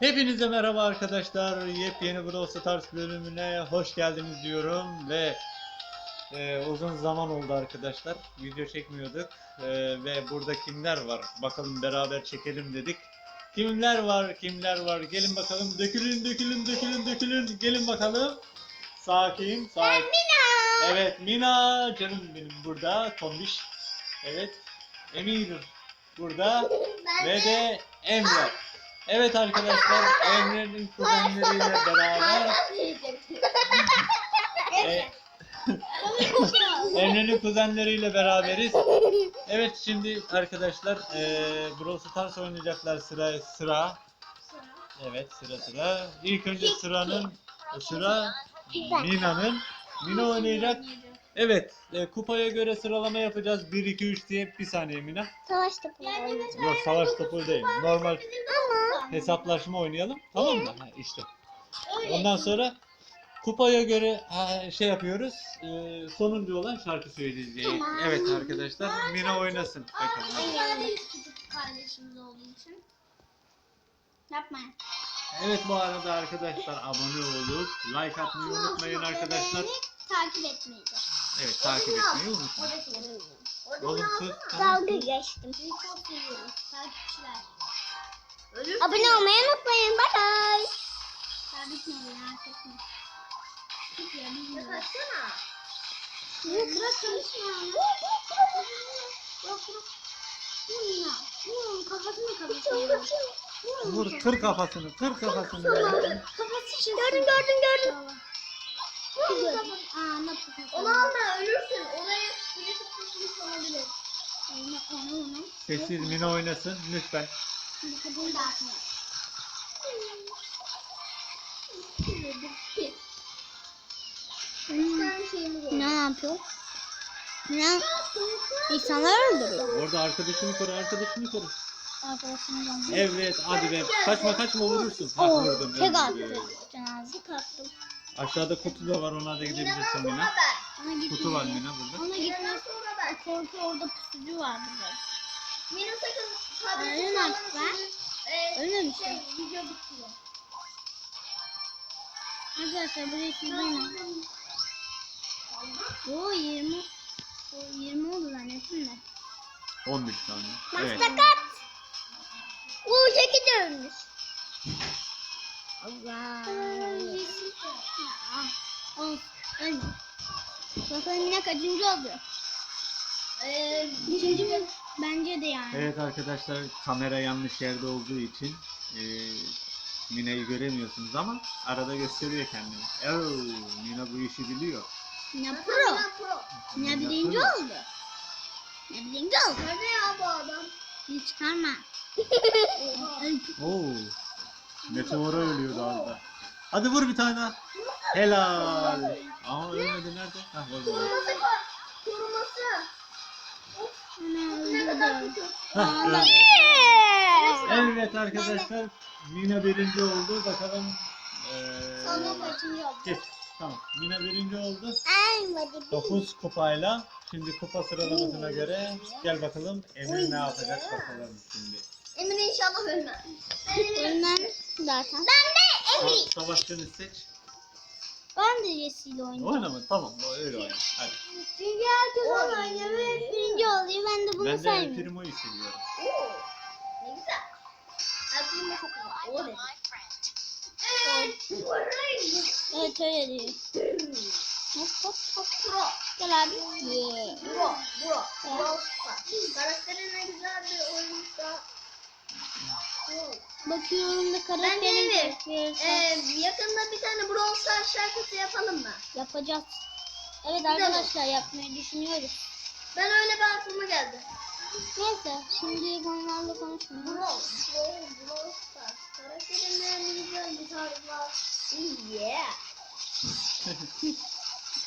Hepinize merhaba arkadaşlar. Yepyeni Brawl Stars bölümüne hoş geldiniz diyorum ve e, uzun zaman oldu arkadaşlar. Video çekmiyorduk E, ve burada kimler var? Bakalım beraber çekelim dedik. Kimler var? Kimler var? Gelin bakalım. Dökülün, dökülün, dökülün, dökülün. Gelin bakalım. Sakin, sakin. Evet, Mina canım benim burada. Tombiş. Evet. Emir burada. Ve de Emre. Evet arkadaşlar Emre'nin kuzenleriyle beraber e, Emre'nin kuzenleriyle beraberiz. Evet şimdi arkadaşlar e, Brawl Stars oynayacaklar sıra sıra. Evet sıra sıra. İlk önce sıranın sıra Mina'nın. Mina oynayacak. Evet e, kupaya göre sıralama yapacağız. 1 2 3 diye bir saniye Mina. Savaş topu. Yok savaş topu değil. Normal hesaplaşma oynayalım. Tamam mı? Ha, işte. Ondan sonra kupaya göre ha, şey yapıyoruz. E, sonuncu olan şarkı söyleyeceğiz. Tamam. Evet arkadaşlar. Mina oynasın. Bakalım. Aa, küçük kardeşimiz olduğu için. Yapmayın. Evet bu arada arkadaşlar abone olup like atmayı unutmayın arkadaşlar. Takip etmeyi de. Evet takip etmeyi unutmayın. Oğlum sus. Dalga geçtim. Sizi çok seviyoruz takipçiler. Abone olmayı unutmayın. Bye bye. Kardeşim merak etme. Git ya bilmiyorum. Kaçsana. Bırak. Vur ya. Kafasını kafasını. Vur kır kafasını kır kafasını. Kafası için. Gördüm gördüm Onu alma ölürsün. Oraya birisi kusmuş olabilir. Sessiz Mina oynasın lütfen. Şimdi tane şeyimiz oldu. Ne yapıyor? Ne? İnsanlar öldürüyor. Orada arkadaşını koru arkadaşını koru. Evet hadi be. Kaçma kaçma vurursun. Ha Oo, vurdum. tek attı. Cenaze kattım. Aşağıda kutu da var ona da gidebilirsin Mina. Kutu var Mina burada. Ona Yine gitme. sonra ben. Korku orada pusucu vardı. böyle. Mina sakın mi sağlam artık ben? e, Öyle mi? Şey video bitiyor. Arkadaşlar burayı sildim. Oo 20. O 20 oldu zannettim de. 11 tane. Evet. Mastakat. Bu çeki dönmüş. Allah. Ah, Of, ölme. Bakalım yine kaçıncı oldu? Ee, Üçüncü mü? Bence de yani. Evet arkadaşlar kamera yanlış yerde olduğu için e, Mina'yı göremiyorsunuz ama arada gösteriyor kendini. Oo, Mina bu işi biliyor. Ne pro? Mina pro. Ne Mina birinci oldu? Ne birinci oldu? Nerede ya bu adam? Hiç çıkarma. Oo. Meteora ölüyordu az da. Hadi vur bir tane daha. Helal. Ama ölmedi nerede? Hah vurdu. Evet arkadaşlar Mina birinci oldu. Bakalım. Ee, geç. Tamam. Mina birinci oldu. Almadı. 9 kupayla. Şimdi kupa sıralamasına göre gel bakalım Emir ne yapacak bakalım şimdi. Emine inşallah ölmez. Ölmem zaten. Ben de Sa- Savaşçını seç. Ben de Jesse ile oynayacağım. Oynama tamam öyle oyna. Hadi. Çünkü herkes onu oynuyor ve hep birinci oluyor. Ben de bunu Ben de El saymıyorum. Primo'yu seviyorum. Oo. Ne güzel. Alp'in de çok güzel. O ne? Evet öyle diyor. Hop hop hop. Pro. Gel abi. Yeah. Bro, bro, bro. Karakteri ne güzel bir oyuncu. Bakıyorum da Ben karakterin de Emir. Ee, yakında bir tane Brawl Stars şarkısı yapalım mı? Yapacağız. Evet arkadaşlar yapmayı düşünüyoruz. Ben öyle bir aklıma geldi. Neyse şimdi konularla konuşmayalım. Brawl, Brawl, Brawl Stars. Karakterin güzel bir tarzı var. Yeah.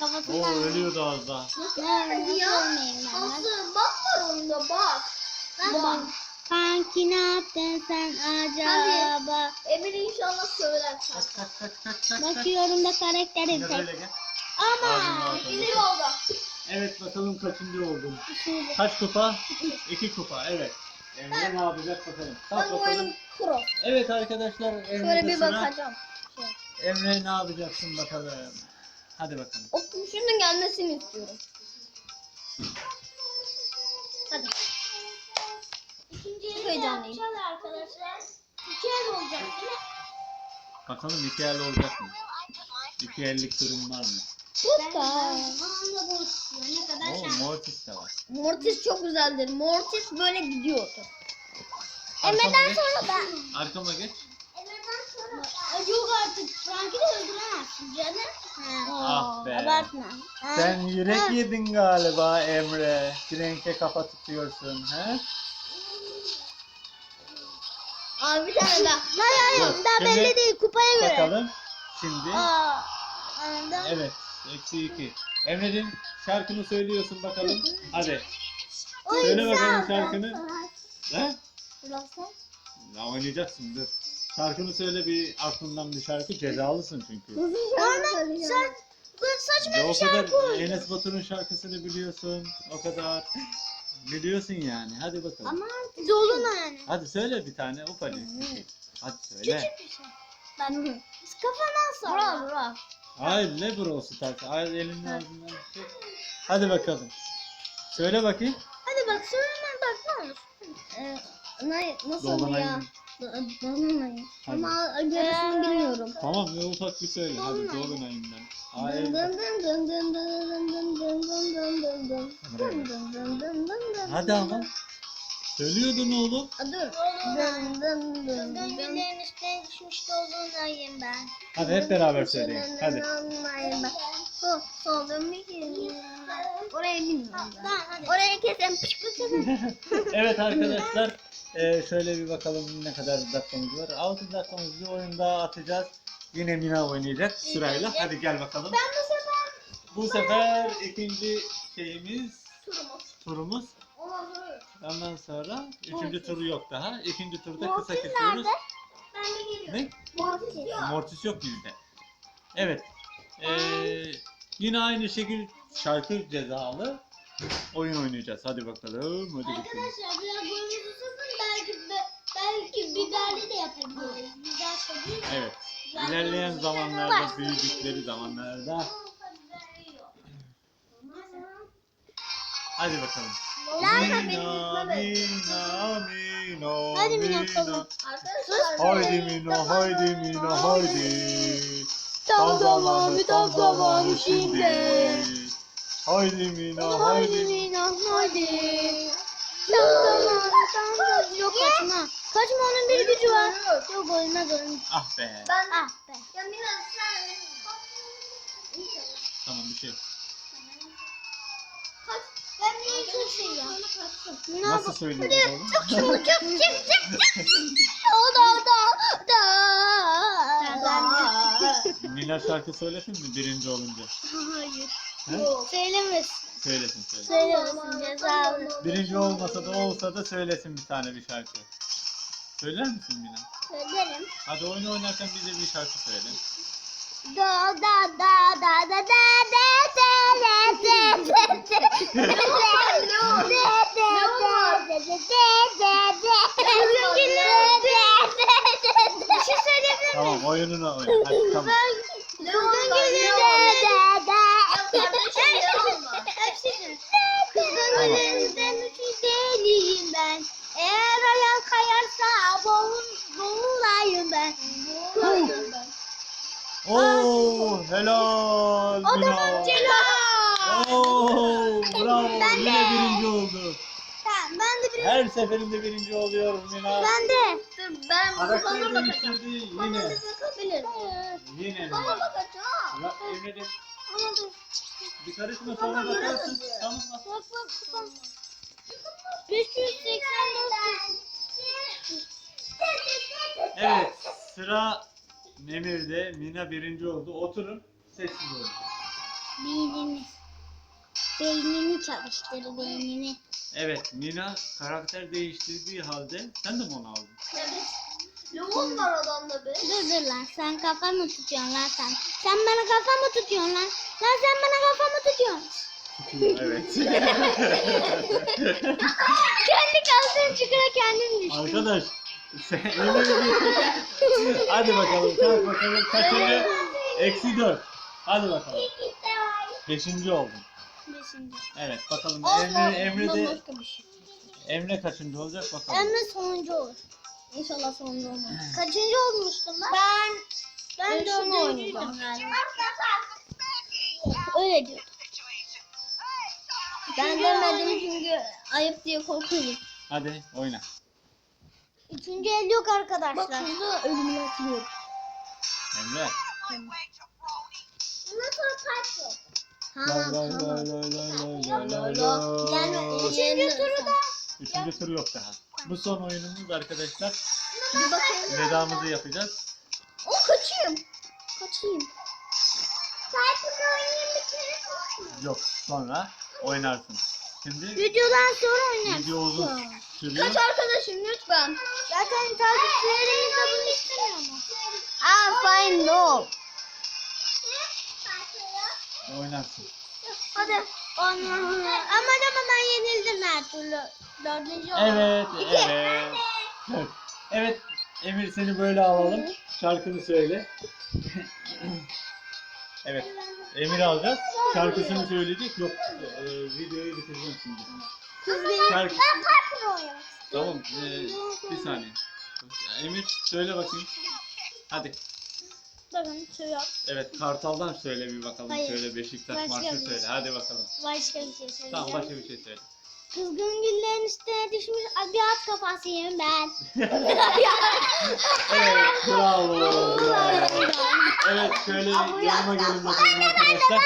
Oo Kafasından. ölüyordu az daha. Nasıl ölmedi nasıl ya? ölmeyeyim ben? Ben- Nasıl? Bak var oyunda bak. Bak. Kanki ne yaptın sen acaba? Emir inşallah söyler Kaç şarkı. kaç kaç kaç kaç kaç. Bakıyorum da karakterim tek. böyle gel. Ama. İleri oldu. Evet bakalım kaçıncı oldun. Şimdi Kaç kupa? İki kupa evet. Emre ne yapacak bakalım. Kalk Ben bu bakalım. oyunu Pro. Evet arkadaşlar Şöyle Emre'de bir sıra. bakacağım. Emre ne yapacaksın bakalım. Hadi bakalım. O gelmesini istiyorum. Hadi. Heyecanlıyım. yapacağız arkadaşlar. İki el olacak değil mi? Bakalım iki el olacak mı? İki ellik durum var mı? Hoppa. Anında bu istiyor. Ne kadar Oo şans. Mortis de var. Mortis çok güzeldir. Mortis böyle gidiyordu. Emre'den sonra ben. Arkama geç. Emre'den sonra Ay, Yok artık. Frank'i de öldüremezsin canım. Ah be. Abartma. Sen yürek yedin galiba Emre. Frenke kafa tutuyorsun. He? Abi bir tane daha. Hayır hayır. Dur, Daha şimdi belli değil. Kupaya göre. Bakalım. Şimdi. Aa. Anladım. Evet. Eksi iki. Emre'cim şarkını söylüyorsun bakalım. Hadi. Söyle bakalım şarkını. He? Ya oynayacaksın dur. Şarkını söyle bir aklından bir şarkı cezalısın çünkü. Normal sen böyle saçma o bir şarkı kadar oyna. Enes Batur'un şarkısını biliyorsun. O kadar. Biliyorsun yani. Hadi bakalım. Ama dolun yani. Hadi söyle bir tane ufacık bir şey. Hadi söyle. bir şey. Ben kafadan sor. Bravo bravo. Hayır ne burası tak. Hayır elini ağzından çek. Hadi bakalım. Söyle bakayım. Hadi bak söyleme bak ne olur. Ee, nasıl Dolunay ya? Hadi. Ama gerisini bilmiyorum. Tamam ya ufak bir söyle. Hadi Dolunay. dolun ayından. Dın dın dın dın dın dın dın dın dın dın dın dın. Dın dın dın dın dın dın. Hadi ama. Söylüyordun oğlum. Dur. Dın dın dın dın. güllerin üstüne düşmüş dolunayım ben. Hadi hep beraber söyleyin. Hadi. Dolunay bak. Bu solun bir gün. Oraya bilmiyorum ben. Oraya kesin pış pış pış. evet arkadaşlar. Eee, şöyle bir bakalım ne kadar dakikamız var. 6 dakikamız bir oyun daha atacağız. Yine Mina oynayacak sırayla. Hadi gel bakalım. Ben bu sefer Bu sefer ikinci şeyimiz turumuz. turumuz. Ondan sonra Ondan sonra üçüncü turu yok daha. İkinci turda kısa Mortis kesiyoruz. nerede? Ben de geliyorum. Ne? Mortis yok. Mortis yok bizde. Evet. Eee, yine aynı şekilde şarkı cezalı oyun oynayacağız. Hadi bakalım. Hadi bakalım. Arkadaşlar biraz boyumuzu biberli de yapabiliriz. Biber tabii. Evet. İlerleyen zamanlarda, büyüdükleri zamanlarda. Hadi bakalım. Nerede Mina, benim Mina, Mina, Hadi tamam. Arkadaşlar. Haydi Mina, haydi Mina, haydi. Tam zamanı, tam zamanı şimdi. Haydi Mina, Haydi haydi. Mina, haydi. Tam zamanı. Yok kaçma. Kaçma onun bir gücü var. Yok ölmez ölmez. Ah be. Ben ah be. Ya Mina sen Tamam bir şey yok. kaç. Ben çok seviyorum. Mina Nasıl bu- söylüyoruz oğlum? Çık çık çık çık çık. O da da da. Mina şarkı söylesin mi birinci olunca? Hayır. He? Söylemesin. Söylesin söyle. Söylemesin cezalı. Birinci olmasa da olsa da söylesin bir tane bir şarkı. Söyler misin Mina? Söylerim. Hadi oyun oynarken bize bir şarkı söyle. Da da da da da da da da da da da şey Tamam oyununu oyna. Hadi tamam. Kızgın gülünde da da. Kardeşim ne olma? Ben. Eğer ayağım kayarsa boğul, boğulayım ben. Oo helal O da Mina. Celal. Oo bravo Ben yine de. birinci oldu. Tamam ben de bir Her seferinde birinci oluyor Mina. ben de. Dur ben Karakter değiştirdi yine. bakabilirim. Yine Bana bakacağım. Emre'de. Bir karışma sonra bakarsın. Tamam bak. Bak bak bak. 584. Evet sıra Nemir'de. Mina birinci oldu. Oturun. Sessiz olun. Beynini. Beynini çalıştır beynini. Evet Mina karakter değiştirdiği halde sen de mi onu aldın? Yoğun var adamda be. Dur dur lan sen kafa mı tutuyorsun lan sen? Sen bana kafa mı tutuyorsun lan? Lan sen bana kafa mı tutuyorsun? Tutuyor evet. Kendi kaldığım çukura kendim düştüm. Arkadaş Sen- Emir- Hadi bakalım kalk bakalım kaçıncı? Eksi dört. Hadi bakalım. Beşinci oldun. Beşinci. Evet bakalım Emre, Emre de bir şey. Emre kaçıncı olacak bakalım. Emre sonuncu olur. İnşallah sonuncu olmaz. Kaçıncı olmuştum ben? Ben Ben dördüncüydüm oynayacağım. galiba. Öyle diyor. Ben demedim çünkü ayıp diye korkuyorum. Hadi oyna. Üçüncü el yok Bak arkadaşlar. şurada ölümünü atılıyorum. Emre. Sonra part yok. Tamam. Üçüncü turu da Üçüncü tur yok daha. Bu son oyunumuz arkadaşlar. Bir bakayım. Vedamızı yapacağız. O kaçayım. Kaçayım. Parkın oyunu bitirir Yok sonra oynarsın. Şimdi Videodan sonra oynarız. video uzun sürüyor. Kaç arkadaşım lütfen. Zaten takipçilerimiz de bunu istemiyor mu? Aa fine no. Oynarsın. Hadi. Ama ama yenildim her türlü. Dördüncü oldum. Evet, İki. evet. Evet. Evet, Emir seni böyle alalım. Şarkını söyle. evet, Emir alacağız. Şarkısını söyleyecek. Yok, e, videoyu bitireceğim şimdi. Kız benim. Şarkı. Ben oynuyorum. Tamam, e, bir saniye. Emir söyle bakayım. Hadi. Bakın söylüyor. Evet, Kartal'dan söyle bir bakalım. Hayır. Söyle Beşiktaş Başka marşı bir söyle. şey. Hadi bakalım. Başka bir şey söyleyeceğim. Tamam, başka bir şey söyle. Kızgın güllerin üstüne düşmüş bir at kafasıyım ben. Evet, bravo. Evet, şöyle yanıma gelin bakalım arkadaşlar.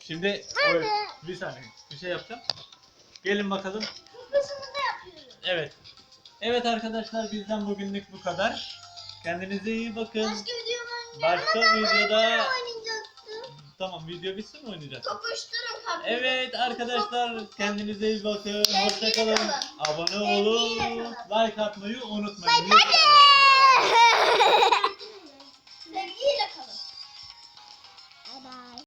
Şimdi oy, bir saniye bir şey yapacağım. Gelin bakalım. Kızımızı yapıyoruz. Evet. Evet arkadaşlar bizden bugünlük bu kadar. Kendinize iyi bakın. Başka videolar Başka videoda tamam video bitsin mi oynayacağız? Tokuşturun Evet arkadaşlar kendinize iyi bakın. Hoşçakalın. kalın. Abone olun. Like atmayı unutmayın. Bye bye.